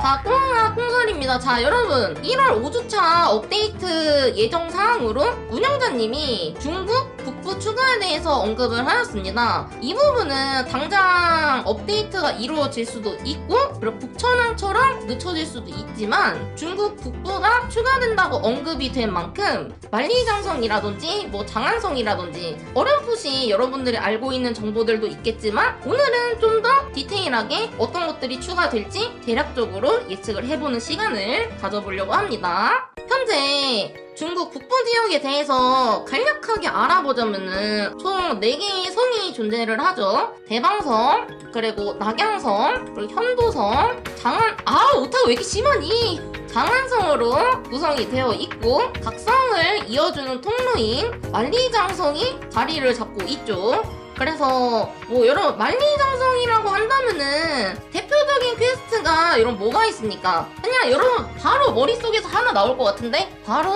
자, 꽁아 꽁설입니다. 자, 여러분. 1월 5주차 업데이트 예정 사항으로 운영자님이 중국 북부 추가에 대해서 언급을 하였습니다. 이 부분은 당장 업데이트가 이루어질 수도 있고, 그리고 북천왕처럼 늦춰질 수도 있지만, 중국 북부가 추가된다고 언급이 된 만큼, 만리장성이라든지, 뭐 장안성이라든지, 어렴풋이 여러분들이 알고 있는 정보들도 있겠지만, 오늘은 좀 더 디테일하게 어떤 것들이 추가될지 대략적으로 예측을 해보는 시간을 가져보려고 합니다. 현재 중국 북부 지역에 대해서 간략하게 알아보자면은 총 4개의 성이 존재를 하죠. 대방성, 그리고 낙양성, 그리고 현도성, 장안, 아, 오타가 왜 이렇게 심하니? 장안성으로 구성이 되어 있고 각 성을 이어주는 통로인 만리장성이 자리를 잡고 있죠. 그래서 뭐 여러분 만리장성이라고 한다면은 대표적인 퀘스트가 이런 뭐가 있습니까? 그냥 여러분 바로 머릿속에서 하나 나올 것 같은데 바로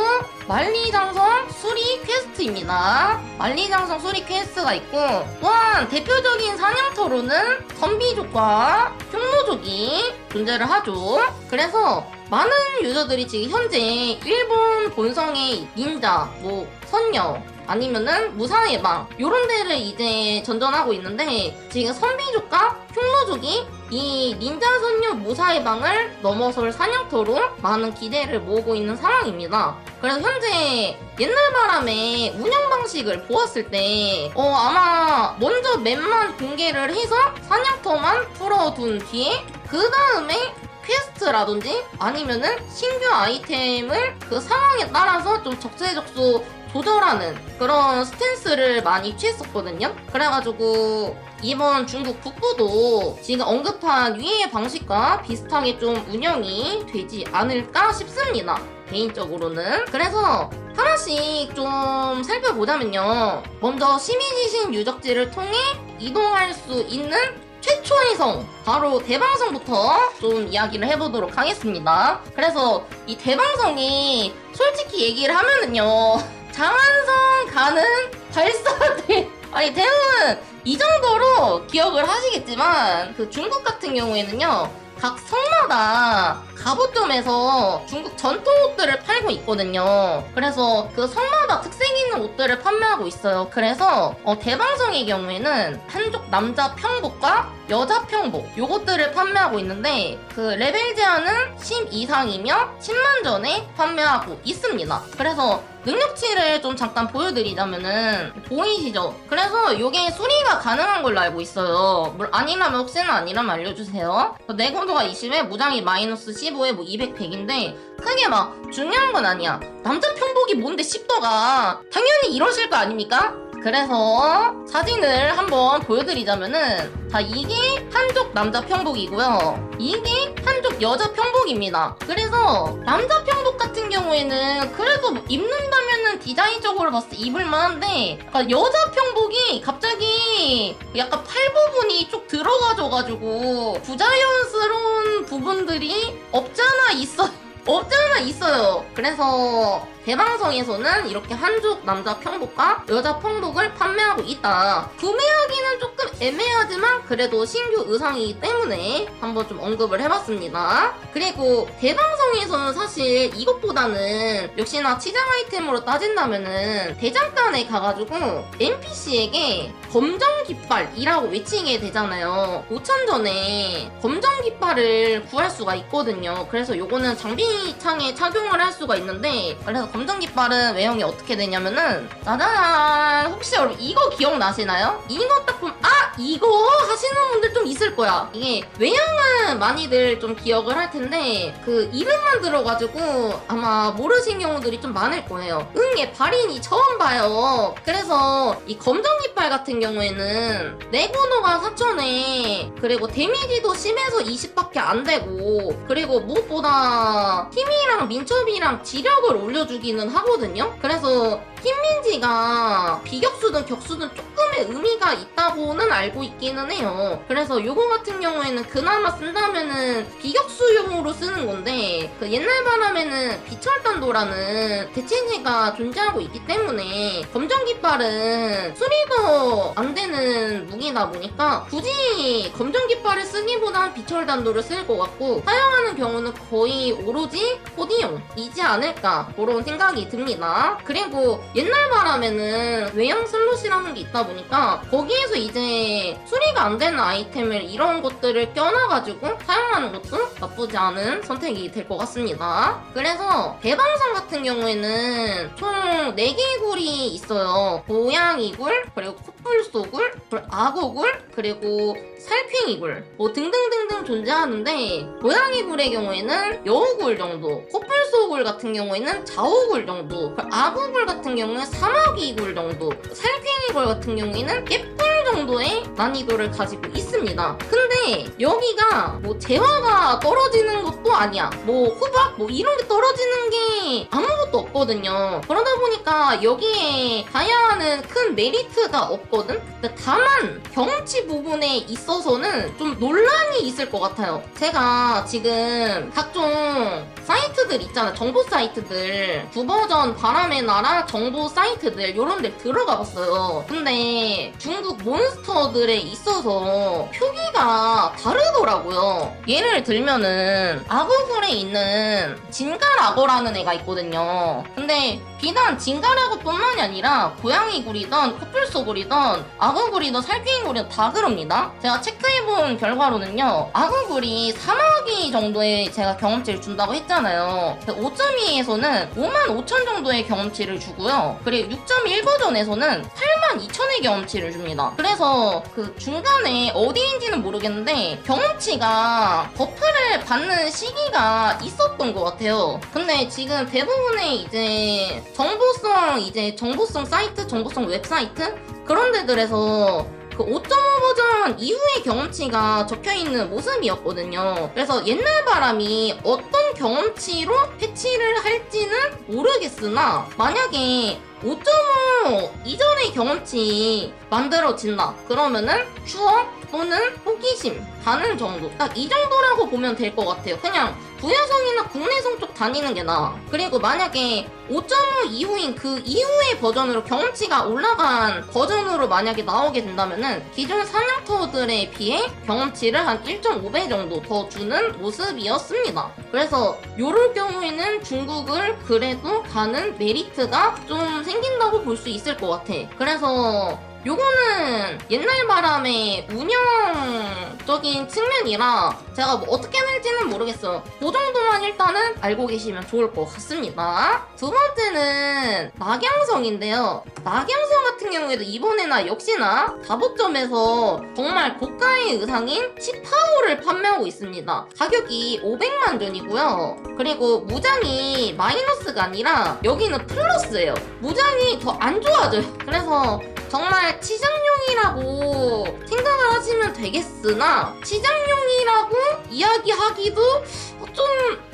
만리장성 수리 퀘스트입니다. 만리장성 수리 퀘스트가 있고 또한 대표적인 사냥터로는 선비족과 흉노족이 존재를 하죠. 그래서 많은 유저들이 지금 현재 일본 본성의 닌자, 뭐 선녀, 아니면은 무사의 방 요런 데를 이제 전전하고 있는데 지금 선비족과 흉노족이 이 닌자 선녀 무사의 방을 넘어설 사냥터로 많은 기대를 모으고 있는 상황입니다. 그래서 현재 옛날 바람의 운영 방식을 보았을 때, 어, 아마 먼저 맵만 공개를 해서 사냥터만 풀어둔 뒤에, 그 다음에 퀘스트라든지 아니면은 신규 아이템을 그 상황에 따라서 좀 적재적소 조절하는 그런 스탠스를 많이 취했었거든요. 그래가지고 이번 중국 북부도 지금 언급한 위의 방식과 비슷하게 좀 운영이 되지 않을까 싶습니다. 개인적으로는. 그래서 하나씩 좀 살펴보자면요. 먼저 시민이신 유적지를 통해 이동할 수 있는 최초의 성 바로 대방성부터 좀 이야기를 해보도록 하겠습니다. 그래서 이 대방성이 솔직히 얘기를 하면은요 장안성 가는 발사대 아니 대부분 이 정도로 기억을 하시겠지만 그 중국 같은 경우에는요 각 성마다 갑옷점에서 중국 전통 옷들을 팔고 있거든요. 그래서 그 성마다 특색 있는 옷들을 판매하고 있어요. 그래서 어, 대방성의 경우에는 한족 남자 평복과 여자 평복 요것들을 판매하고 있는데 그 레벨 제한은 10 이상이며 10만 전에 판매하고 있습니다. 그래서 능력치를 좀 잠깐 보여드리자면은 보이시죠? 그래서 요게 수리가 가능한 걸로 알고 있어요. 물 아니라면 혹시나 아니라면 알려주세요. 그 내구도가 20에 무장이 마이너스 15에 뭐 200, 100인데 크게 막 중요한 건 아니야. 남자 평복이 뭔데 10도가 당연히 이러실 거 아닙니까? 그래서 사진을 한번 보여드리자면은 자 이게 한족 남자 평복이고요. 이게 한족 여자 평복입니다. 그래서 남자 평복 같은 경우에는 그래도 뭐 입는다면은 디자인적으로 봤을 때 입을만한데 여자 평복이 갑자기 약간 팔 부분이 쭉 들어가져가지고 부자연스러운 부분들이 없잖아 있어 없잖아 있어요. 그래서 대방성에서는 이렇게 한족 남자 평복과 여자 평복을 판매하고 있다. 구매하기는 조금 애매하지만 그래도 신규 의상이기 때문에 한번 좀 언급을 해봤습니다. 그리고 대방성에서는 사실 이것보다는 역시나 치장 아이템으로 따진다면은 대장간에 가가지고 NPC에게 검정 깃발이라고 외치게 되잖아요. 5천 전에 검정 깃발을 구할 수가 있거든요. 그래서 요거는 장비창에 착용을 할 수가 있는데 그래서 검정 깃발은 외형이 어떻게 되냐면은 짜잔 혹시 여러분 이거 기억나시나요? 이거 딱 보면 아 이거 하시는 분들 좀 있을 거야. 이게 외형은 많이들 좀 기억을 할 텐데 그 이름만 들어가지고 아마 모르신 경우들이 좀 많을 거예요. 응예 발인이 처음 봐요. 그래서 이 검정 깃발 같은 경우에는 내구도가 4천에 그리고 데미지도 10에서 20밖에 안 되고 그리고 무엇보다 힘이랑 민첩이랑 지력을 올려주기는 하거든요. 그래서 흰민지가 비격수든 격수든 조금의 의미가 있다고는 알고 있기는 해요. 그래서 요거 같은 경우에는 그나마 쓴다면은 비격수용으로 쓰는 건데 그 옛날 바람에는 비철단도라는 대체제가 존재하고 있기 때문에 검정 깃발은 수리도 안 되는 무기다 보니까 굳이 검정 깃발을 쓰기보단 비철단도를 쓸 것 같고 사용하는 경우는 거의 오로지 코디용이지 않을까 그런 생각이 듭니다. 그리고 옛날 바람에는 외형 슬롯이라는 게 있다 보니까 거기에서 이제 수리가 안 되는 아이템을 이런 것들을 껴놔가지고 사용하는 것도 나쁘지 않은 선택이 될 것 같습니다. 그래서 대방상 같은 경우에는 총 4개의 굴이 있어요. 고양이굴, 그리고 코뿔소굴, 악어굴, 그리고 살쾡이굴 뭐 등등등등 존재하는데 고양이굴의 경우에는 여우굴 정도 코뿔소굴 같은 경우에는 자오굴 정도 악어굴 같은 경우는 사마귀굴 정도 살쾡이굴 같은 경우에는 예뿔 정도의 난이도를 가지고 있습니다. 근데 여기가 뭐 재화가 떨어지는 것도 아니야. 뭐 후박 뭐 이런 게 떨어지는 게 아무것도 없거든요. 그러다 보니까 여기에 다양한 큰 메리트가 없거든? 다만 경치 부분에 있어 서는 좀 논란이 있을 것 같아요. 제가 지금 각종 사이트들 있잖아. 정보 사이트들. 구버전 바람의 나라 정보 사이트들 요런 데 들어가 봤어요. 근데 중국 몬스터들에 있어서 표기가 다르더라고요. 예를 들면은 악어굴에 있는 진갈악어라는 애가 있거든요. 근데 비단 진갈악어뿐만이 아니라 고양이굴이던 코뿔소굴이던 악어굴이던 살쾡이굴이던 다 그럽니다. 제가 체크해본 결과로는요. 악어굴이 사마귀 정도의 제가 경험치를 준다고 했잖아요. 5.2에서는 5만 5천 정도의 경험치를 주고요. 그리고 6.1 버전에서는 8만 2천의 경험치를 줍니다. 그래서 그 중간에 어디인지는 모르겠는데 경험치가 버프를 받는 시기가 있었던 것 같아요. 근데 지금 대부분의 이제 정보성 이제 정보성 사이트, 정보성 웹사이트 그런 데들에서 그 5.5 버전 이후의 경험치가 적혀 있는 모습이었거든요. 그래서 옛날 바람이 어떤 경험치로 패치를 할지는 모르겠으나 만약에 5.5 이전의 경험치 만들어진다. 그러면은 추억 또는 호기심 가는 정도. 딱 이 정도라고 보면 될 것 같아요. 그냥 부여성이나 국내성 쪽 다니는 게 나아. 그리고 만약에 5.5 이후인 그 이후의 버전으로 경험치가 올라간 버전으로 만약에 나오게 된다면은 기존 사냥터들에 비해 경험치를 한 1.5배 정도 더 주는 모습이었습니다. 그래서 요럴 경우에는 중국을 그래도 가는 메리트가 좀 생긴다고 볼 수 있을 것 같아. 그래서 요거는 옛날 바람의 운영적인 측면이라 제가 뭐 어떻게 될지는 모르겠어요. 그 정도만 일단은 알고 계시면 좋을 것 같습니다. 두 번째는 낙양성인데요. 낙양성 같은 경우에도 이번에나 역시나 다보점에서 정말 고가의 의상인 치파오를 판매하고 있습니다. 가격이 500만 전이고요. 그리고 무장이 마이너스가 아니라 여기는 플러스예요. 무장이 더 안 좋아져요. 그래서 정말 치장용이라고 생각을 하시면 되겠으나 치장용이라고 이야기하기도 좀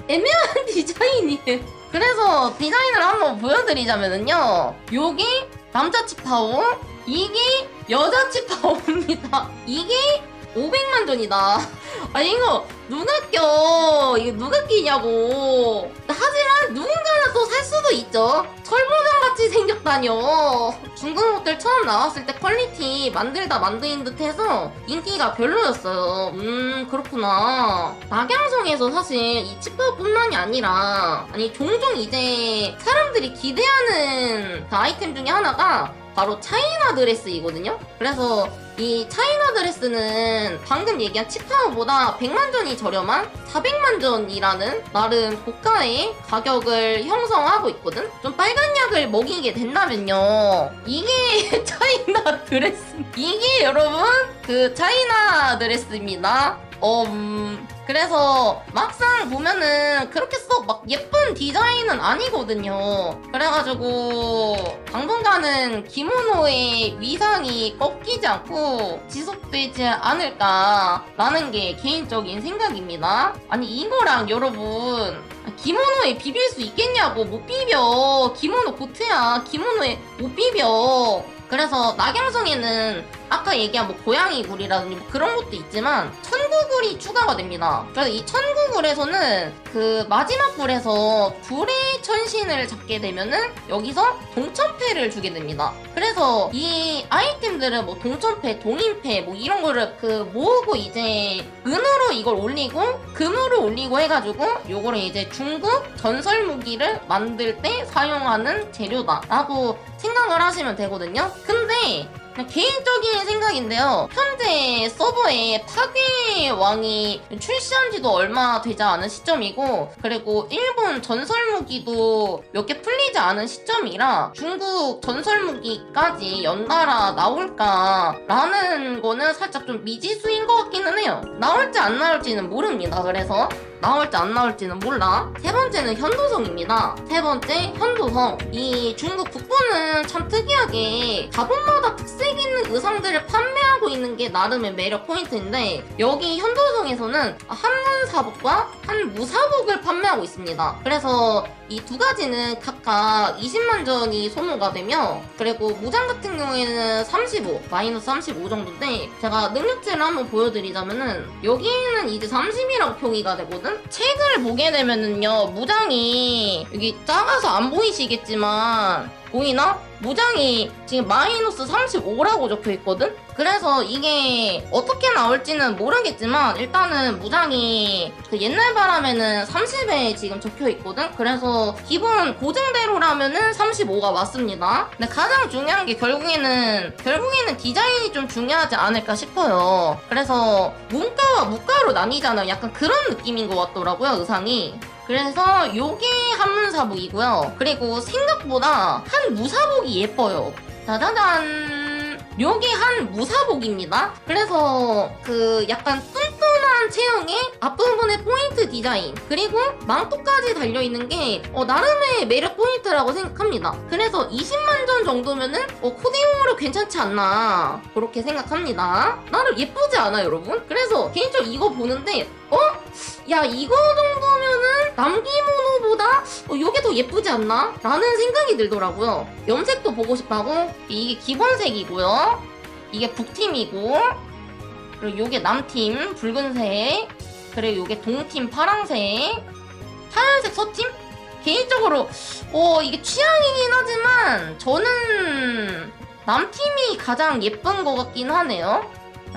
애매한 디자인이에요. 그래서 디자인을 한번 보여드리자면요. 요게 남자 치파오, 이게 여자 치파오입니다. 이게 500만 전이다. 아 이거 누가 껴? 이거 누가 끼냐고. 하지만 누군가는 또 살 수도 있죠. 철모장 같이 생겼다뇨. 중국 옷들 처음 나왔을 때 퀄리티 만들다 만드는 듯해서 인기가 별로였어요. 음 그렇구나. 낙양성에서 사실 이 치파뿐만이 아니라 아니 종종 이제 사람들이 기대하는 그 아이템 중에 하나가 바로 차이나 드레스이거든요. 그래서 이 차이나 드레스는 방금 얘기한 치파오보다 100만 전이 저렴한 400만 전이라는 나름 고가의 가격을 형성하고 있거든? 좀 빨간 약을 먹이게 된다면요. 이게 차이나 드레스. 이게 여러분 그 차이나 드레스입니다. 음, 그래서 막상 보면은 그렇게 썩 막 예쁜 디자인은 아니거든요. 그래가지고 당분간은 기모노의 위상이 꺾이지 않고 지속되지 않을까라는 게 개인적인 생각입니다. 아니 이거랑 여러분 기모노에 비빌 수 있겠냐고 못 비벼 기모노 고트야 기모노에 못 비벼 그래서 낙양성에는 아까 얘기한 뭐 고양이 굴이라든지 뭐 그런 것도 있지만 천구굴이 추가가 됩니다. 그래서 이 천구굴에서는 그 마지막 굴에서 불의 천신을 잡게 되면은 여기서 동천패를 주게 됩니다. 그래서 이 아이템들은 뭐 동천패, 동인패 뭐 이런 거를 그 모으고 이제 은으로 이걸 올리고 금으로 올리고 해가지고 요거를 이제 중국 전설 무기를 만들 때 사용하는 재료다라고 생각을 하시면 되거든요. 근데 개인적인 생각인데요. 현재 서버에 파괴 왕이 출시한 지도 얼마 되지 않은 시점이고, 그리고 일본 전설 무기도 몇 개 풀리지 않은 시점이라 중국 전설 무기까지 연달아 나올까라는 거는 살짝 좀 미지수인 것 같기는 해요. 나올지 안 나올지는 모릅니다. 그래서 나올지 안 나올지는 몰라. 세 번째는 현도성입니다. 세 번째 현도성. 이 중국 북부는 참 특이하게 자본마다 특색 있는 의상들을 판매하고 있는 게 나름의 매력 포인트인데 여기 현도성에서는 한문 사복과 한 무 사복을 판매하고 있습니다. 그래서 이 두 가지는 각각 20만 전이 소모가 되며 그리고 무장 같은 경우에는 35 마이너스 35 정도인데 제가 능력치를 한번 보여드리자면은 여기는 이제 30이라고 표기가 되거든 책을 보게 되면은요 무장이 여기 작아서 안 보이시겠지만 보이나? 무장이 지금 마이너스 35라고 적혀 있거든? 그래서 이게 어떻게 나올지는 모르겠지만 일단은 무장이 그 옛날 바람에는 30에 지금 적혀 있거든? 그래서 기본 고정대로라면은 35가 맞습니다. 근데 가장 중요한 게 결국에는 결국에는 디자인이 좀 중요하지 않을까 싶어요. 그래서 문가와 무가로 나뉘잖아요. 약간 그런 느낌인 것 같더라고요, 의상이. 그래서 요게 한문사복이고요. 그리고 생각보다 한 무사복이 예뻐요. 짜자잔. 요게 한 무사복입니다. 그래서 그 약간 뚠뚠한 체형에 앞부분에 포인트 디자인 그리고 망토까지 달려있는 게 어, 나름의 매력 포인트라고 생각합니다. 그래서 20만 전 정도면은 어, 코디용으로 괜찮지 않나 그렇게 생각합니다. 나름 예쁘지 않아 여러분? 그래서 개인적으로 이거 보는데 어? 야 이거 정도면은 남기모노보다 어, 이게 더 예쁘지 않나? 라는 생각이 들더라고요. 염색도 보고 싶하고 이게 기본색이고요. 이게 북팀이고 그리고 요게 남팀 붉은색 그리고 요게 동팀 파랑색 하얀색 서팀? 개인적으로 어 이게 취향이긴 하지만 저는 남팀이 가장 예쁜 것 같긴 하네요.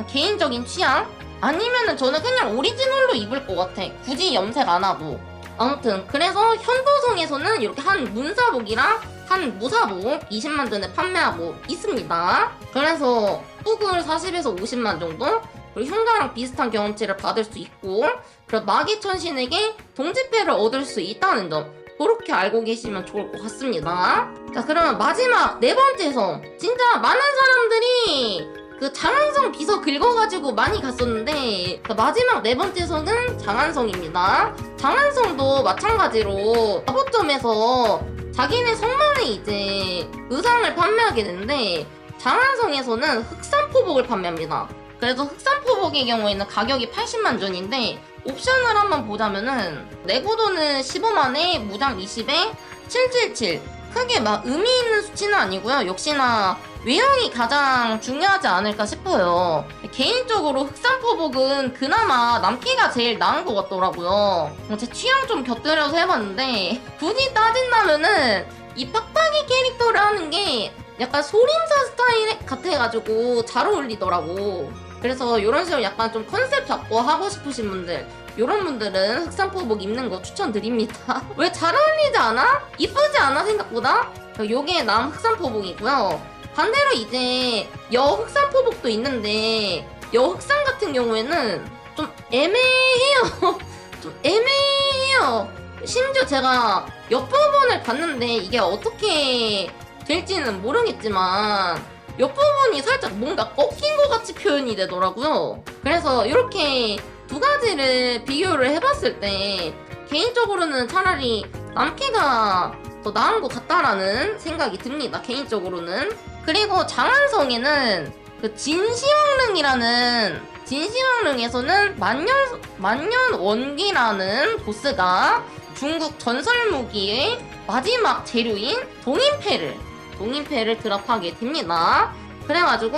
개인적인 취향? 아니면은 저는 그냥 오리지널로 입을 것 같아. 굳이 염색 안 하고. 아무튼 그래서 현도성에서는 이렇게 한 문사복이랑 한 무사복 20만 전에 판매하고 있습니다. 그래서 뚝을 40에서 50만 정도 그리고 흉가랑 비슷한 경험치를 받을 수 있고 그리고 마기 천신에게 동지패를 얻을 수 있다는 점 그렇게 알고 계시면 좋을 것 같습니다. 자 그러면 마지막 네 번째 성 진짜 많은 사람들이 그 장안성 비서 긁어가지고 많이 갔었는데 그 마지막 네 번째 성은 장안성입니다. 장안성도 마찬가지로 마법점에서 자기네 성만에 이제 의상을 판매하게 되는데 장안성에서는 흑산포복을 판매합니다. 그래서 흑산포복의 경우에는 가격이 80만 전인데 옵션을 한번 보자면은 내구도는 15만에 무장 20에 777 크게 막 의미 있는 수치는 아니고요. 역시나 외형이 가장 중요하지 않을까 싶어요. 개인적으로 흑산포복은 그나마 남기가 제일 나은 것 같더라고요. 어, 제 취향 좀 곁들여서 해봤는데 굳이 따진다면은 이 빡빡이 캐릭터를 하는 게 약간 소림사 스타일 같아가지고 잘 어울리더라고. 그래서 이런 식으로 약간 좀 컨셉 잡고 하고 싶으신 분들 이런 분들은 흑산포복 입는 거 추천드립니다. 왜 잘 어울리지 않아? 이쁘지 않아 생각보다? 요게 남 흑산포복이고요. 반대로 이제 여 흑산포복도 있는데 여 흑산 같은 경우에는 좀 애매해요. 좀 애매해요. 심지어 제가 옆부분을 봤는데 이게 어떻게 될지는 모르겠지만 옆부분이 살짝 뭔가 꺾인 것 같이 표현이 되더라고요. 그래서 이렇게 두 가지를 비교를 해봤을 때 개인적으로는 차라리 남캐가 더 나은 것 같다라는 생각이 듭니다. 개인적으로는. 그리고 장안성에는 그 진시황릉이라는 진시황릉에서는 만년 만년 원기라는 보스가 중국 전설 무기의 마지막 재료인 동인패를 동인패를 드랍하게 됩니다. 그래가지고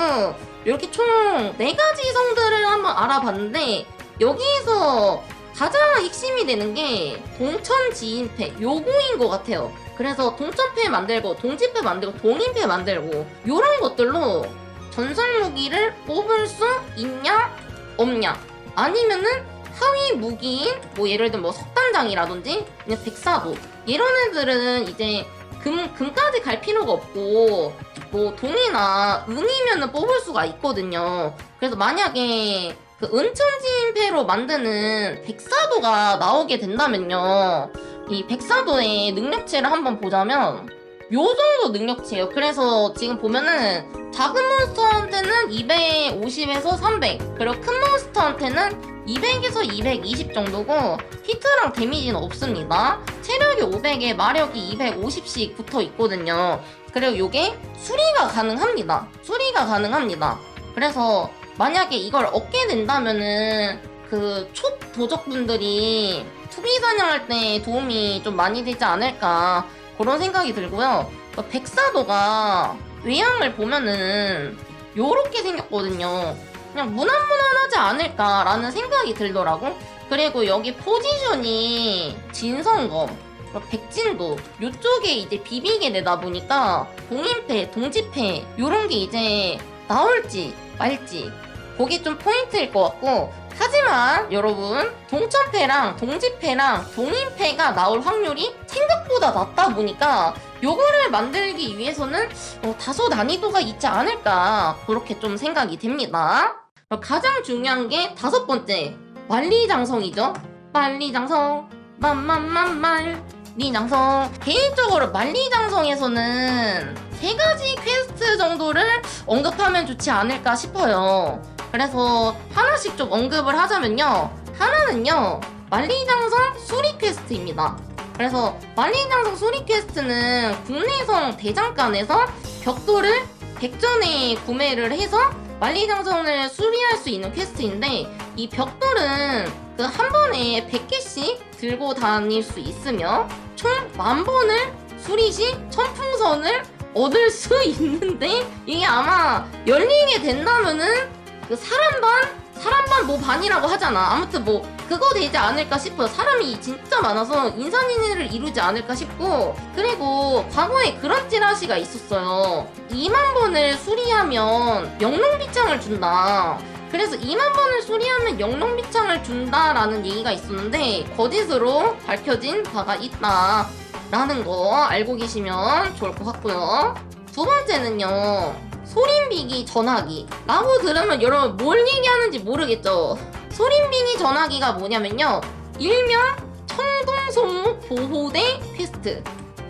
이렇게 총네 가지 성들을 한번 알아봤는데 여기에서 가장 핵심이 되는 게 동천 지인패 요거인 것 같아요. 그래서 동천패 만들고 동지패 만들고 동인패 만들고 요런 것들로 전설 무기를 뽑을 수 있냐 없냐 아니면은 하위 무기인 뭐 예를 들면 뭐 석단장이라든지 그냥 백사도 이런 애들은 이제 금 금까지 갈 필요가 없고 뭐 동이나 은이면은 뽑을 수가 있거든요. 그래서 만약에 그 은천지인패로 만드는 백사도가 나오게 된다면요. 이 백사도의 능력치를 한번 보자면 요 정도 능력치예요. 그래서 지금 보면은 작은 몬스터한테는 250에서 300 그리고 큰 몬스터한테는 200에서 220 정도고 히트랑 데미지는 없습니다. 체력이 500에 마력이 250씩 붙어 있거든요. 그리고 요게 수리가 가능합니다. 수리가 가능합니다. 그래서 만약에 이걸 얻게 된다면은 그촉 도적분들이 투비 사냥할 때 도움이 좀 많이 되지 않을까 그런 생각이 들고요. 그 백사도가 외양을 보면은 요렇게 생겼거든요. 그냥 무난무난하지 않을까라는 생각이 들더라고. 그리고 여기 포지션이 진성검, 그리고 백진도 요쪽에 이제 비비게 되다 보니까 동인패, 동지패 요런 게 이제 나올지 말지 그게 좀 포인트일 것 같고 하지만 여러분 동천패랑 동지패랑 동인패가 나올 확률이 생각보다 낮다 보니까 요거를 만들기 위해서는 어, 다소 난이도가 있지 않을까 그렇게 좀 생각이 됩니다. 가장 중요한 게 다섯 번째 만리장성이죠. 만리장성 만만만말 리장성 개인적으로 만리장성에서는 세 가지 퀘스트 정도를 언급하면 좋지 않을까 싶어요. 그래서 하나씩 좀 언급을 하자면요. 하나는요. 만리장성 수리 퀘스트입니다. 그래서 만리장성 수리 퀘스트는 국내성 대장간에서 벽돌을 백전에 구매를 해서 만리장성을 수리할 수 있는 퀘스트인데 이 벽돌은 그 한 번에 100개씩 들고 다닐 수 있으며 총 만 번을 수리 시 천풍선을 얻을 수 있는데 이게 아마 열리게 된다면은 그 사람 반 사람 반뭐 반이라고 하잖아. 아무튼 뭐 그거 되지 않을까 싶어요. 사람이 진짜 많아서 인산인해를 이루지 않을까 싶고 그리고 과거에 그런 찌라시가 있었어요. 2만 번을 수리하면 영롱비창을 준다. 그래서 2만 번을 수리하면 영롱비창을 준다라는 얘기가 있었는데 거짓으로 밝혀진 바가 있다. 라는 거 알고 계시면 좋을 것 같고요. 두 번째는요. 소림비기 전화기. 라고 들으면 여러분 뭘 얘기하는지 모르겠죠? 소림비기 전화기가 뭐냐면요. 일명 청동손목 보호대 퀘스트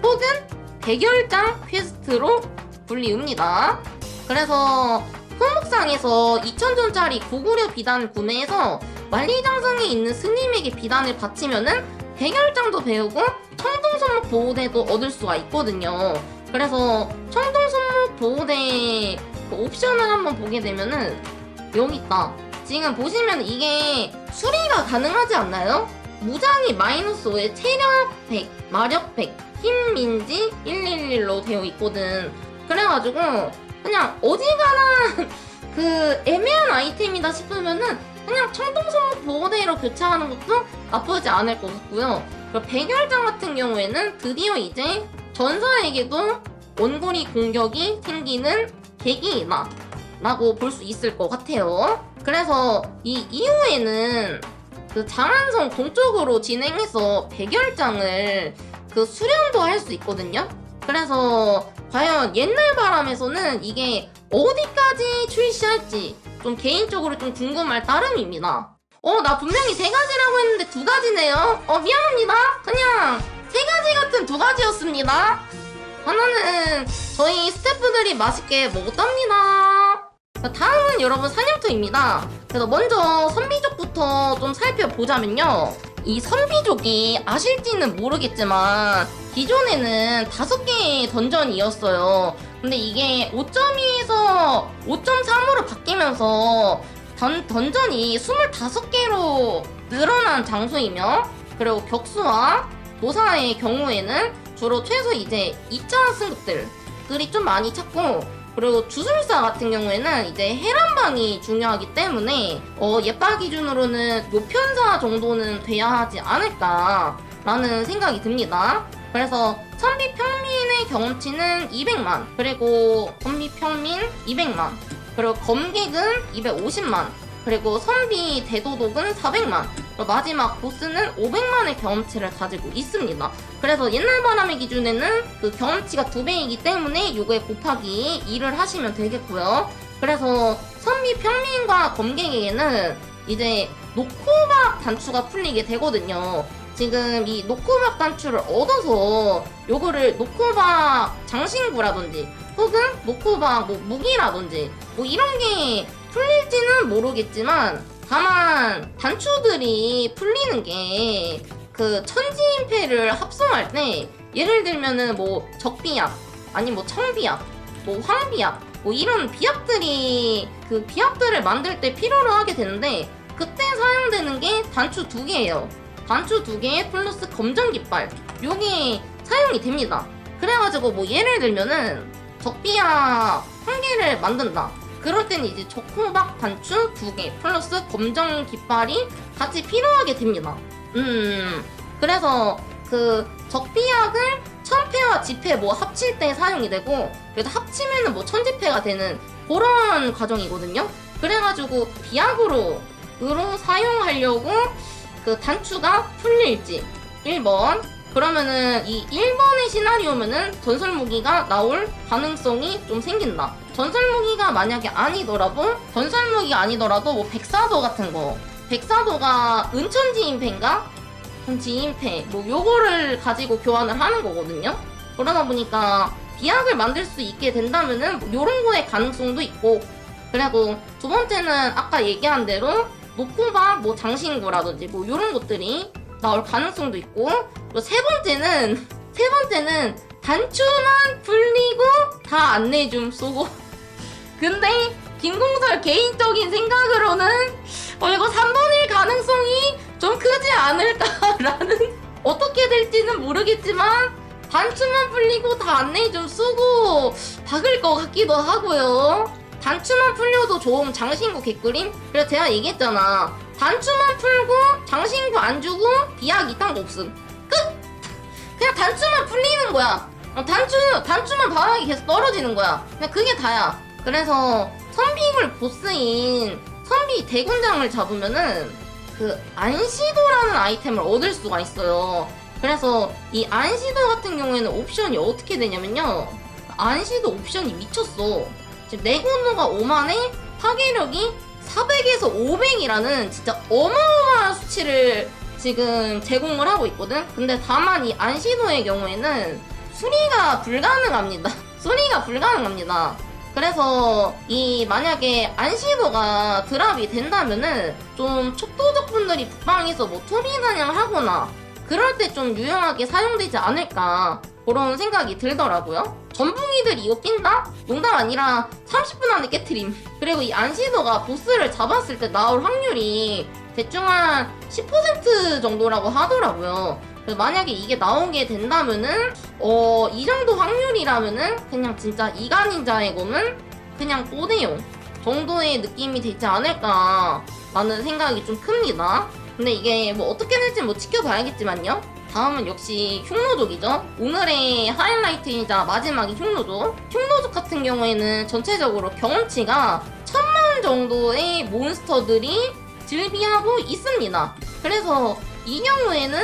혹은 백열장 퀘스트로 불리웁니다. 그래서 품목상에서 2000점짜리 고구려 비단을 구매해서 만리장성에 있는 스님에게 비단을 바치면은 백열장도 배우고 청동손목 보호대도 얻을 수가 있거든요 그래서 청동손목 보호대 그 옵션을 한번 보게 되면은 여기 있다. 지금 보시면 이게 수리가 가능하지 않나요? 무장이 마이너스 5에 체력 100, 마력 100, 힘 민지 111로 되어 있거든. 그래가지고 그냥 어지간한 그 애매한 아이템이다 싶으면은 그냥 청동손목 보호대로 교체하는 것도 나쁘지 않을 것 같고요. 그리고 백열장 같은 경우에는 드디어 이제 전사에게도 원거리 공격이 생기는 계기이다 라고 볼 수 있을 것 같아요. 그래서 이 이후에는 그 장안성 동쪽으로 진행해서 백열장을 그 수련도 할 수 있거든요. 그래서 과연 옛날 바람에서는 이게 어디까지 출시할지 좀 개인적으로 좀 궁금할 따름입니다. 어, 나 분명히 세 가지라고 했는데 두 가지네요. 어, 미안합니다. 그냥 세 가지 같은 두 가지였습니다. 하나는 저희 스태프들이 맛있게 먹었답니다. 자, 다음은 여러분 사냥터입니다. 그래서 먼저 선비족부터 좀 살펴보자면요. 이 선비족이 아실지는 모르겠지만 기존에는 다섯 개의 던전이었어요. 근데 이게 5.2에서 5.3으로 바뀌면서 던, 던전이 25개로 늘어난 장소이며 그리고 격수와 도사의 경우에는 주로 최소 이제 2차 승급들들이 좀 많이 찾고 그리고 주술사 같은 경우에는 이제 해란방이 중요하기 때문에 어, 예빠 기준으로는 요편사 정도는 돼야 하지 않을까라는 생각이 듭니다. 그래서 선비 평민의 경험치는 200만 그리고 선비 평민 200만 그리고 검객은 250만 그리고 선비 대도독은 400만 그리고 마지막 보스는 500만의 경험치를 가지고 있습니다. 그래서 옛날 바람의 기준에는 그 경험치가 두 배이기 때문에 요거에 곱하기 2를 하시면 되겠고요. 그래서 선비 평민과 검객에게는 이제 노코박 단추가 풀리게 되거든요. 지금 이 노코박 단추를 얻어서 요거를 노코박 장신구라든지 혹은 노코박 뭐 무기라든지 뭐 이런 게 풀릴지는 모르겠지만 다만 단추들이 풀리는 게 그 천지임패를 합성할 때 예를 들면은 뭐 적비약 아니 뭐 청비약 뭐 황비약 뭐 이런 비약들이 그 비약들을 만들 때 필요로 하게 되는데 그때 사용되는 게 단추 두 개예요. 단추 두 개 플러스 검정 깃발 요게 사용이 됩니다. 그래가지고 뭐 예를 들면은 적비약 한 개를 만든다. 그럴 때는 이제 적호박 단추 두 개 플러스 검정 깃발이 같이 필요하게 됩니다. 음, 그래서 그 적비약을 천패와 지패 뭐 합칠 때 사용이 되고 그래도 합치면은 뭐 천지패가 되는 그런 과정이거든요. 그래가지고 비약으로 으로 사용하려고 그 단추가 풀릴지 1번 그러면은 이 1번의 시나리오면은 전설 무기가 나올 가능성이 좀 생긴다. 전설 무기가 만약에 아니더라도 전설 무기가 아니더라도 뭐 백사도 같은 거. 백사도가 은천지인패인가? 지인패. 뭐 요거를 가지고 교환을 하는 거거든요. 그러다 보니까 비약을 만들 수 있게 된다면은 뭐 요런 거의 가능성도 있고. 그리고 두 번째는 아까 얘기한 대로 노코바 뭐 장신구라든지 뭐 요런 것들이 나올 가능성도 있고. 세 번째는 세 번째는 단추만 풀리고 다 안내 좀 쏘고 근데 김공설 개인적인 생각으로는 어 이거 3번일 가능성이 좀 크지 않을까라는 어떻게 될지는 모르겠지만 단추만 풀리고 다 안내 좀 쓰고 박을 것 같기도 하고요. 단추만 풀려도 좋은 장신구 개꿀임? 그래서 제가 얘기했잖아. 단추만 풀고 장신구 안 주고 비약 이딴 거 없음. 끝! 그냥 단추만 풀리는 거야. 어, 단추, 단추만 바닥에 계속 떨어지는 거야. 그냥 그게 다야. 그래서 선비물 보스인 선비 대군장을 잡으면은 그 안시도라는 아이템을 얻을 수가 있어요. 그래서 이 안시도 같은 경우에는 옵션이 어떻게 되냐면요. 안시도 옵션이 미쳤어. 지금 내구도가 5만에 파괴력이 400에서 500이라는 진짜 어마어마한 수치를 지금 제공을 하고 있거든. 근데 다만 이 안시도의 경우에는 수리가 불가능합니다. 수리가 불가능합니다. 그래서 이 만약에 안시도가 드랍이 된다면은 좀 촉도적 분들이 북방에서 뭐 투비 사냥을 하거나 그럴 때 좀 유용하게 사용되지 않을까 그런 생각이 들더라고요. 전붕이들 이거 낀다? 농담 아니라 30분 안에 깨트림. 그리고 이 안시도가 보스를 잡았을 때 나올 확률이 대충 한 10% 정도라고 하더라고요. 그래서 만약에 이게 나오게 된다면은 어 이 정도 확률이라면은 그냥 진짜 이간인자의 검은 그냥 꼬대용 정도의 느낌이 되지 않을까 라는 생각이 좀 큽니다. 근데 이게 뭐 어떻게 될지 뭐 지켜봐야겠지만요. 다음은 역시 흉노족이죠. 오늘의 하이라이트이자 마지막이 흉노족. 흉노족 같은 경우에는 전체적으로 경험치가 천만 정도의 몬스터들이 즐비하고 있습니다. 그래서 이 경우에는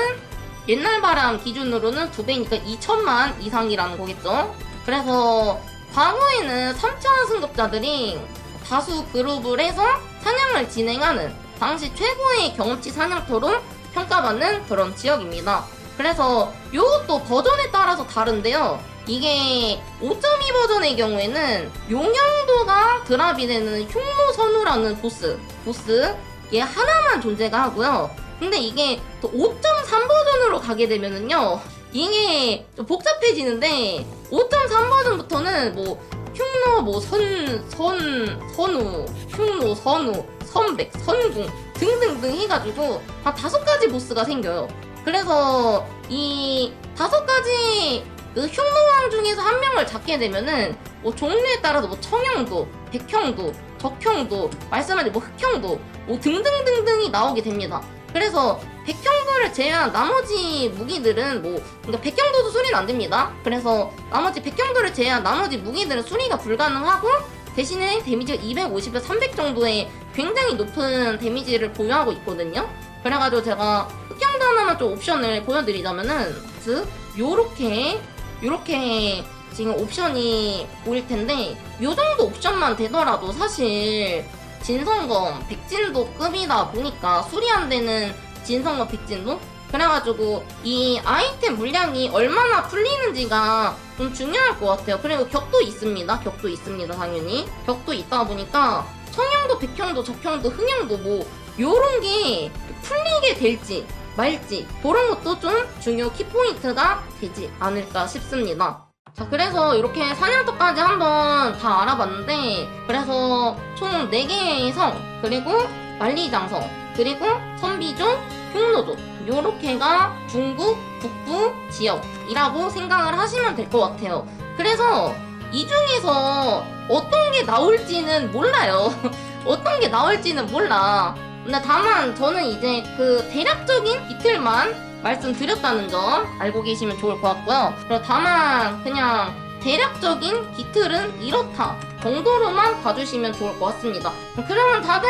옛날 바람 기준으로는 두 배니까 2천만 이상이라는 거겠죠. 그래서 과거에는 3차 승급자들이 다수 그룹을 해서 사냥을 진행하는 당시 최고의 경험치 사냥터로 평가받는 그런 지역입니다. 그래서 이것도 버전에 따라서 다른데요. 이게 5.2 버전의 경우에는 용영도가 드랍이 되는 흉노선우라는 보스, 보스 얘 하나만 존재가 하고요. 근데 이게 또5.3 버전으로 가게 되면은요. 이게 좀 복잡해지는데 5.3 버전부터는 뭐 흉노 뭐 선 선 선우 흉노 선우 선백 선궁 등등등 해가지고 한 다섯 가지 보스가 생겨요. 그래서 이 다섯 가지 그 흉노왕 중에서 한 명을 잡게 되면은 뭐 종류에 따라서 뭐 청형도, 백형도, 적형도, 말씀하신 뭐 흑형도 뭐 등등등등이 나오게 됩니다. 그래서 백형도를 제외한 나머지 무기들은 뭐 그러니까 백형도도 수리는 안 됩니다. 그래서 나머지 백형도를 제외한 나머지 무기들은 수리가 불가능하고 대신에 데미지가 250에서 300 정도의 굉장히 높은 데미지를 보유하고 있거든요. 그래가지고 제가 흑형도 하나만 좀 옵션을 보여드리자면은 즉 요렇게 요렇게 지금 옵션이 보일 텐데 요 정도 옵션만 되더라도 사실 진성검 백진도 급이다 보니까 수리 안 되는 진성검 백진도 그래가지고 이 아이템 물량이 얼마나 풀리는지가 좀 중요할 것 같아요. 그리고 격도 있습니다. 격도 있습니다. 당연히 격도 있다 보니까 청형도, 백형도, 적형도, 흥형도 뭐 요런 게 풀리게 될지 말지. 그런 것도 좀 중요 키포인트가 되지 않을까 싶습니다. 자 그래서 이렇게 사냥터까지 한번 다 알아봤는데 그래서 총 4개의 성 그리고 만리장성 그리고 선비조 흉노조 요렇게가 중국 북부 지역이라고 생각을 하시면 될 것 같아요. 그래서 이 중에서 어떤 게 나올지는 몰라요. 어떤 게 나올지는 몰라 근데 다만 저는 이제 그 대략적인 디테일만 말씀드렸다는 점 알고 계시면 좋을 것 같고요. 그리고 다만 그냥 대략적인 기틀은 이렇다 정도로만 봐주시면 좋을 것 같습니다. 그러면 다들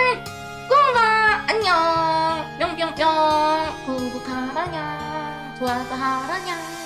꿈과 안녕 뿅뿅뿅 구독하라냐 좋아서 하라냐